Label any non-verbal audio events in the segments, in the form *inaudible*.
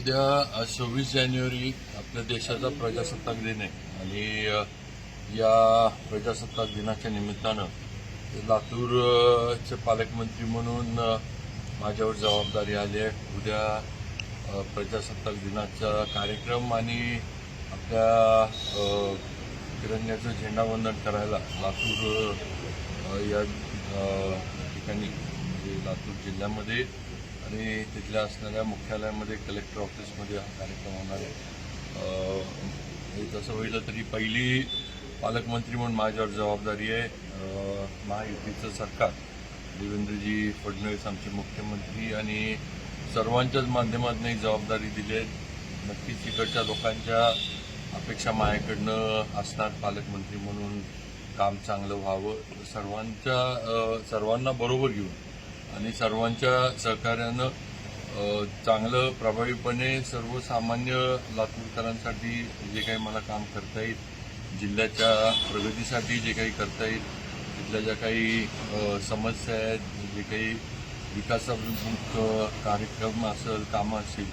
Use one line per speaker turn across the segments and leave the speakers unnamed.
उद्या सव्वीस जानेवारी आपल्या देशाचा प्रजासत्ताक दिन आहे. आणि या प्रजासत्ताक दिनाच्या निमित्तानं लातूरचे पालकमंत्री म्हणून माझ्यावर जबाबदारी आली आहे. उद्या प्रजासत्ताक दिनाचा कार्यक्रम आणि आपल्या तिरंग्याचं झेंडावंदन करायला लातूर या ठिकाणी म्हणजे लातूर जिल्ह्यामध्ये आणि तिथल्या असणाऱ्या मुख्यालयामध्ये कलेक्टर ऑफिसमध्ये हा कार्यक्रम होणार आहे. तसं होईल तरी पहिली पालकमंत्री म्हणून माझ्यावर जबाबदारी आहे. महायुतीचं सरकार देवेंद्रजी फडणवीस आमचे मुख्यमंत्री आणि सर्वांच्याच माध्यमातून ही जबाबदारी दिली आहे. नक्कीच इकडच्या लोकांच्या अपेक्षा माझ्याकडनं असणार पालकमंत्री म्हणून काम चांगलं व्हावं. सर्वांच्या सर्वांना बरोबर घेऊन आणि सर्वांच्या सहकार्यानं चांगलं प्रभावीपणे सर्वसामान्य लातूरकरांसाठी जे काही मला काम करता येईल जिल्ह्याच्या प्रगतीसाठी जे काही करता येईल तिथल्या ज्या काही समस्या आहेत जे काही विकासाभिमुख कार्यक्रम असेल कामं असतील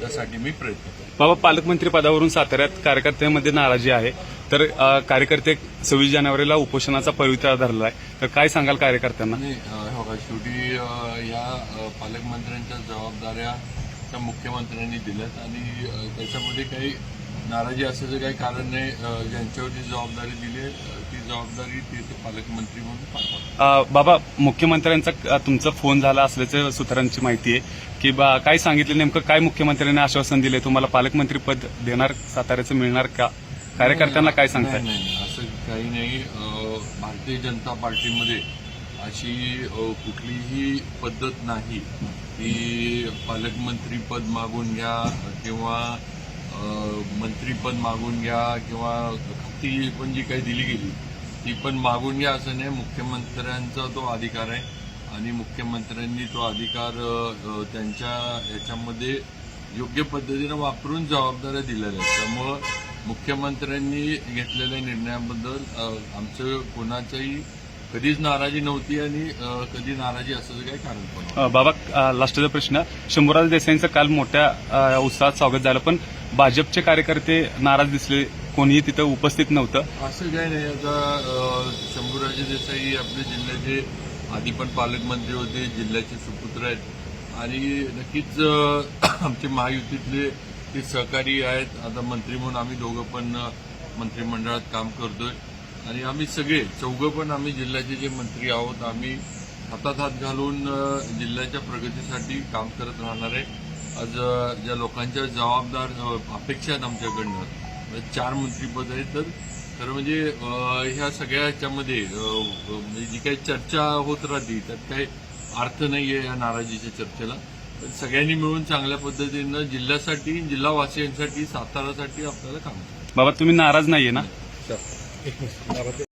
त्यासाठी मी प्रयत्न करेन.
बाबा पालकमंत्री पदावरून साताऱ्यात कार्यकर्त्यांमध्ये नाराजी आहे. तर कार्यकर्ते सव्वीस जानेवारीला उपोषणाचा पवित्रा धरला आहे तर काय सांगाल कार्यकर्त्यांना?
बघा शेवटी या पालकमंत्र्यांच्या जबाबदाऱ्या त्या मुख्यमंत्र्यांनी दिल्यात आणि त्याच्यामध्ये काही नाराजी असायचं काही कारण नाही. अ, ज्यांच्यावर जी जबाबदारी दिली ती जबाबदारी ते ते पालकमंत्री म्हणून पार
बाबा मुख्यमंत्र्यांचा तुमचा फोन झाला असल्याचं सूत्रांची माहिती आहे. की बा काय सांगितलं नेमकं काय मुख्यमंत्र्यांनी आश्वासन दिले तुम्हाला पालकमंत्री पद देणार साताऱ्याचं मिळणार का? कार्यकर्त्यांना काय सांगताय?
नाही असं काही नाही. भारतीय जनता पार्टीमध्ये अशी कुठलीही पद्धत नाही की पालकमंत्रीपद मागून घ्या किंवा मंत्रीपद मागून घ्या किंवा ती पण जी काही दिली गेली ती पण मागून घ्या असं नाही. मुख्यमंत्र्यांचा तो अधिकार आहे आणि मुख्यमंत्र्यांनी तो अधिकार त्यांच्या ह्याच्यामध्ये योग्य पद्धतीनं वापरून जबाबदाऱ्या दिलेल्या आहेत. त्यामुळं मुख्यमंत्र्यांनी घेतलेल्या निर्णयाबद्दल आमचं कोणाचंही कधीच नाराजी नव्हती आणि कधी नाराजी असं काही कारण पण
बाबा लास्टचा प्रश्न. शंभूराज देसाईंचं काल मोठ्या उत्साहात स्वागत झालं पण भाजपचे कार्यकर्ते नाराज दिसले कोणीही तिथं उपस्थित नव्हतं.
असं काही नाही. आता शंभूराजे देसाई आपल्या जिल्ह्याचे आधी पण पालकमंत्री होते जिल्ह्याचे सुपुत्र आहेत. आणि नक्कीच *clears throat* आमचे महायुतीतले ते सहकारी आहेत. आता मंत्री म्हणून आम्ही दोघं पण मंत्रिमंडळात काम करतोय. आणि आम्ही सगळे चौघं पण आम्ही जिल्ह्याचे जे मंत्री आहोत आम्ही हातात हात घालून जिल्ह्याच्या प्रगतीसाठी काम करत राहणार आहे. आज ज्या लोकांच्या जबाबदार अपेक्षा आहेत आमच्याकडनं म्हणजे चार मंत्रीपद आहेत तर खरं म्हणजे ह्या सगळ्या ह्याच्यामध्ये म्हणजे जी काही चर्चा होत राहते त्यात काही अर्थ नाहीये या नाराजीच्या चर्चेला. पण सगळ्यांनी मिळून चांगल्या पद्धतीनं जिल्ह्यासाठी जिल्हावासियांसाठी सातारासाठी आपल्याला काम
बाबा तुम्ही नाराज नाहीये ना?
आहे.